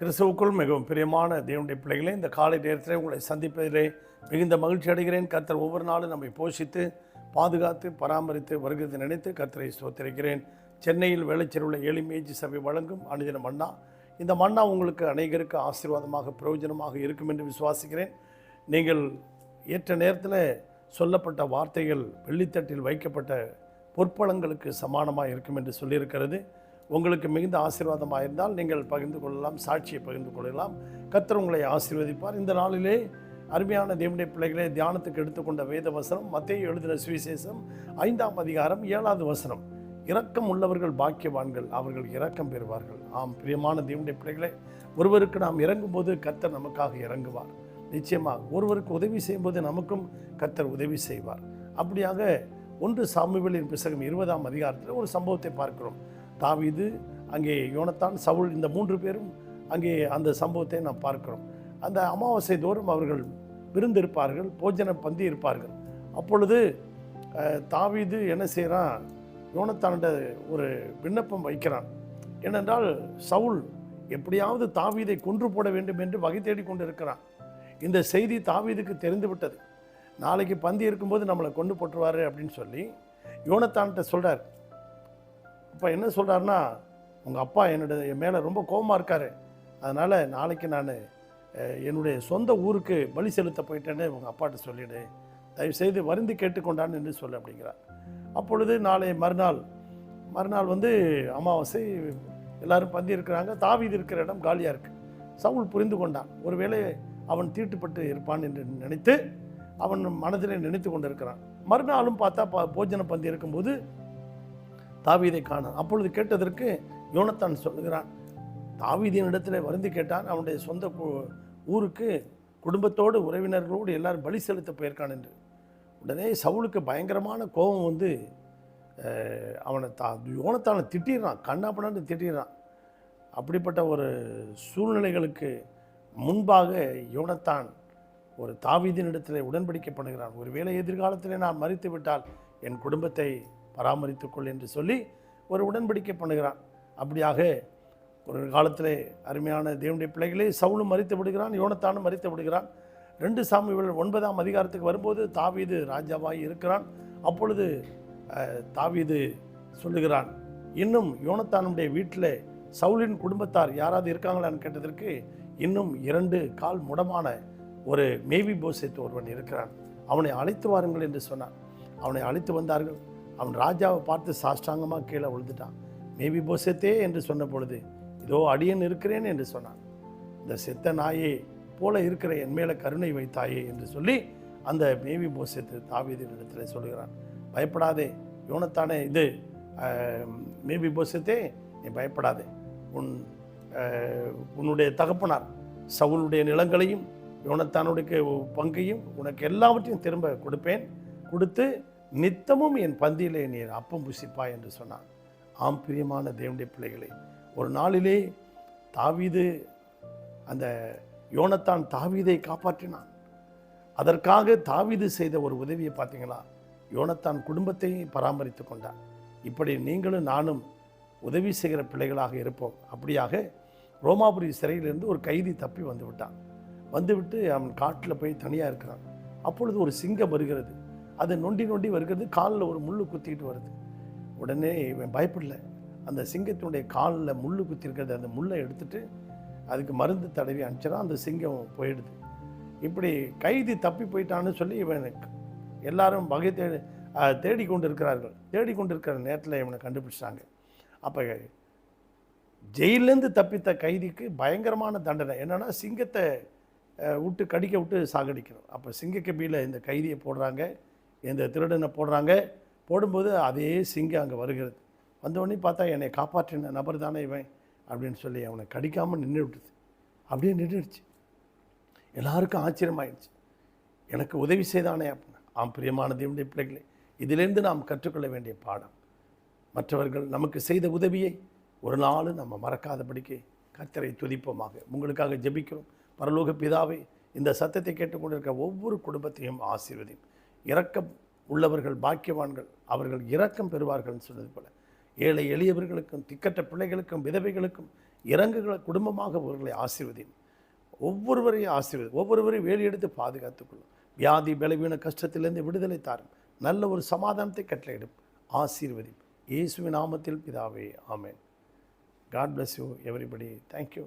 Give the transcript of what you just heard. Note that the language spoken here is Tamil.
கிறிஸ்துவுக்குள் மிகவும் பிரியமான தேவனுடைய பிள்ளைகளே இந்த காலை நேரத்தில் உங்களை சந்திப்பதிலே மிகுந்த மகிழ்ச்சி அடைகிறேன். கர்த்தர் ஒவ்வொரு நாளும் நம்மை போஷித்து பாதுகாத்து பராமரித்து வருகிறது நினைத்து கர்த்தரை சோத்திருக்கிறேன் சென்னையில் வேலைச்சல் உள்ள சபை வழங்கும் அனுதின மன்னா. இந்த மன்னா உங்களுக்கு அநேகருக்கு ஆசீர்வாதமாக பிரயோஜனமாக இருக்கும் என்று விசுவாசிக்கிறேன். நீங்கள் ஏற்ற நேரத்தில் சொல்லப்பட்ட வார்த்தைகள் வெள்ளித்தட்டில் வைக்கப்பட்ட பொற்பழங்களுக்கு சமானமாக இருக்கும் என்று சொல்லியிருக்கிறது. உங்களுக்கு மிகுந்த ஆசீர்வாதமாக இருந்தால் நீங்கள் பகிர்ந்து கொள்ளலாம் சாட்சியை பகிர்ந்து கொள்ளலாம். கத்தர் உங்களை ஆசீர்வதிப்பார். இந்த நாளிலே அருமையான தேவனுடைய பிள்ளைகளை தியானத்துக்கு எடுத்துக்கொண்ட வேத வசனம் மத்திய எழுதின சுவிசேஷம் ஐந்தாம் அதிகாரம் ஏழாவது வசனம். இரக்கம் உள்ளவர்கள் பாக்கியவான்கள் அவர்கள் இரக்கம் பெறுவார்கள். ஆம் பிரியமான தேவனுடைய பிள்ளைகளை ஒருவருக்கு நாம் இறங்கும்போது கத்தர் நமக்காக இறங்குவார். நிச்சயமாக ஒருவருக்கு உதவி செய்யும்போது நமக்கும் கத்தர் உதவி செய்வார். அப்படியாக ஒன்று சாமுவேலின் புஸ்தகம் இருபதாம் அதிகாரத்தில் ஒரு சம்பவத்தை பார்க்கிறோம். தாவிது அங்கே யோனத்தான் சவுல் இந்த மூன்று பேரும் அங்கே அந்த சம்பவத்தை நாம் பார்க்கிறோம். அந்த அமாவாசை தோறும் அவர்கள் விருந்திருப்பார்கள் போஜன பந்தி இருப்பார்கள். அப்பொழுது தாவிது என்ன செய்கிறான் யோனத்தான்கிட்ட ஒரு விண்ணப்பம் வைக்கிறான். ஏனென்றால் சவுல் எப்படியாவது தாவீதை கொன்று போட வேண்டும் என்று வகை தேடிக் கொண்டிருக்கிறான். இந்த செய்தி தாவீதுக்கு தெரிந்து விட்டது நாளைக்கு பந்தி இருக்கும்போது நம்மளை கொண்டு போட்டுருவாரு அப்படின்னு சொல்லி யோனத்தான்கிட்ட சொல்கிறார் அப்போ என்ன சொல்கிறாருன்னா உங்கள் அப்பா என்னோட என் மேலே ரொம்ப கோபமாக இருக்கார். அதனால் நாளைக்கு நான் என்னுடைய சொந்த ஊருக்கு பலி செலுத்த போயிட்டேன்னு உங்கள் அப்பாட்ட சொல்லிடு. தயவுசெய்து வருந்தி கேட்டுக்கொண்டான்னு என்று சொல்லு அப்படிங்கிறார். அப்பொழுது நாளை மறுநாள் மறுநாள் வந்து அமாவாசை எல்லாரும் பந்தி இருக்கிறாங்க. தாவீது இருக்கிற இடம் காலியாக இருக்குது சவுல் புரிந்து கொண்டான். ஒருவேளை அவன் தீட்டுப்பட்டு இருப்பான் என்று நினைத்து அவன் மனதிலே நினைத்து கொண்டிருக்கிறான். மறுநாளும் பார்த்தா ப- போஜன பந்தி இருக்கும்போது தாவீதை காண அப்பொழுது கேட்டதற்கு யோனத்தான் சொல்லுகிறான் தாவீதின் இடத்துல வருந்து கேட்டான். அவனுடைய சொந்த ஊருக்கு குடும்பத்தோடு உறவினர்களோடு எல்லாரும் பலி செலுத்த போயிருக்கான் என்று. உடனே சவுலுக்கு பயங்கரமான கோபம் வந்து அவனை தா யோனத்தானை திட்டிடுறான் கண்ணாப்பண்ணான்னு திட்டிடுறான் அப்படிப்பட்ட ஒரு சூழ்நிலைகளுக்கு முன்பாக யோனத்தான் ஒரு தாவீதின் இடத்துல உடன்படிக்கை பண்ணுகிறான் ஒருவேளை எதிர்காலத்திலே நான் மறித்து விட்டால் என் குடும்பத்தை பராமரித்துக்கொள் என்று சொல்லி ஒரு உடன்படிக்கை பண்ணுகிறான். அப்படியாக ஒரு காலத்திலே அருமையான தேவனுடைய பிள்ளைகளே சவுலும் மறித்து விடுகிறான் யோனத்தானும் மறித்து விடுகிறான். ரெண்டு சாமிகள் ஒன்பதாம் அதிகாரத்துக்கு வரும்போது தாவீது ராஜாவாய் இருக்கிறான். அப்பொழுது தாவீது சொல்லுகிறான் இன்னும் யோனத்தானுடைய வீட்டில் சவுலின் குடும்பத்தார் யாராவது இருக்காங்களான்னு கேட்டதற்கு இன்னும் இரண்டு கால் முடமான ஒரு மேவி போசேத் ஒருவன் இருக்கிறான். அவனை அழைத்து வாருங்கள் என்று சொன்னான். அவனை அழைத்து வந்தார்கள். அவன் ராஜாவை பார்த்து சாஷ்டாங்கமாக கீழே விழுந்துட்டான். மேபி போசேத்தே என்று சொன்ன பொழுது இதோ அடியன் இருக்கிறேன் என்று சொன்னான். இந்த செத்த நாயே போல இருக்கிற என் மேலே கருணை வைத்தாயே என்று சொல்லி அந்த மேவி போசேத்து தாவீதின் இடத்துல சொல்கிறான் பயப்படாதே யோனத்தானே இது மேபி போசத்தே நீ பயப்படாதே. உன் உன்னுடைய தகப்பனார் சவுளுடைய நிலங்களையும் யோனத்தானுடைய பங்கையும் உனக்கு எல்லாவற்றையும் திரும்ப கொடுப்பேன். கொடுத்து நித்தமும் என் பந்தியிலே நீர் அப்பம் புசிப்பா என்று சொன்னான். ஆம் பிரியமான தேவனுடைய பிள்ளைகளே ஒரு நாளிலே தாவீது அந்த யோனத்தான் தாவீதை காப்பாற்றினான். அதற்காக தாவீது செய்த ஒரு உதவியை பார்த்தீங்களா? யோனத்தான் குடும்பத்தை பராமரித்து கொண்டான். இப்படி நீங்களும் நானும் உதவி செய்கிற பிள்ளைகளாக இருப்போம். அப்படியாக ரோமாபுரி சிறையிலிருந்து ஒரு கைதி தப்பி வந்து விட்டான் வந்துவிட்டு அவன் காட்டில் போய் தனியாக இருக்கிறான். அப்பொழுது ஒரு சிங்கம் வருகிறது. அது நொண்டி நொண்டி வருகிறது காலில் ஒரு முள்ளு குத்திக்கிட்டு வருது. உடனே இவன் பயப்படல. அந்த சிங்கத்தினுடைய காலில் முள்ளு குத்திருக்கிறது அந்த முள்ளை எடுத்துட்டு அதுக்கு மருந்து தடவி அனுப்பிச்சினா அந்த சிங்கம் போயிடுது. இப்படி கைதி தப்பி போயிட்டான்னு சொல்லி இவன் எல்லாரும் வகை தேடி தேடி கொண்டு இருக்கிறார்கள் தேடிக்கொண்டு இருக்கிற நேரத்தில் இவனை கண்டுபிடிச்சிட்டாங்க. அப்போ ஜெயிலேருந்து தப்பித்த கைதிக்கு பயங்கரமான தண்டனை. என்னென்னா சிங்கத்தை விட்டு கடிக்க விட்டு சாகடிக்கணும். அப்போ சிங்கக்கபியில் இந்த கைதியை போடுறாங்க. இந்த திருடனை போடுறாங்க. போடும்போது அதே சிங்கம் அங்கே வருகிறது. வந்தவொடனே பார்த்தா என்னை காப்பாற்றின நபர் தானே இவன்? அப்படின்னு சொல்லி அவனை கடிக்காமல் நின்று விட்டுது. அப்படியே நின்றுடுச்சு. எல்லாருக்கும் ஆச்சரியமாயிடுச்சு. எனக்கு உதவி செய்தானே அப்படின்னு. ஆம் பிரியமான தேவனுடைய பிள்ளைகளே இதிலிருந்து நாம் கற்றுக்கொள்ள வேண்டிய பாடம். மற்றவர்கள் நமக்கு செய்த உதவியை ஒரு நாள் நம்ம மறக்காதபடிக்கு கர்த்தரை துதிப்போமாக. உங்களுக்காக ஜெபிக்கிறோம். பரலோக பிதாவை இந்த சத்தத்தை கேட்டுக்கொண்டிருக்க ஒவ்வொரு குடும்பத்தையும் ஆசீர்வதியும். இரக்கம் உள்ளவர்கள் பாக்கியவான்கள் அவர்கள் இரக்கம் பெறுவார்கள்னு சொன்னது போல. ஏழை எளியவர்களுக்கும் திக்கற்ற பிள்ளைகளுக்கும் விதவைகளுக்கும் இறங்குகளை குடும்பமாக அவர்களை ஆசீர்வதியும் ஒவ்வொருவரையும் ஆசீர்வதி ஒவ்வொருவரையும் வேலி எடுத்து பாதுகாத்துக்கொள்ளும் வியாதி பலவீன கஷ்டத்திலிருந்து விடுதலை தாரும். நல்ல ஒரு சமாதானத்தை கட்டளையிடும். ஆசீர்வதி இயேசுவின் நாமத்தில் பிதாவே ஆமேன். God bless you everybody thank you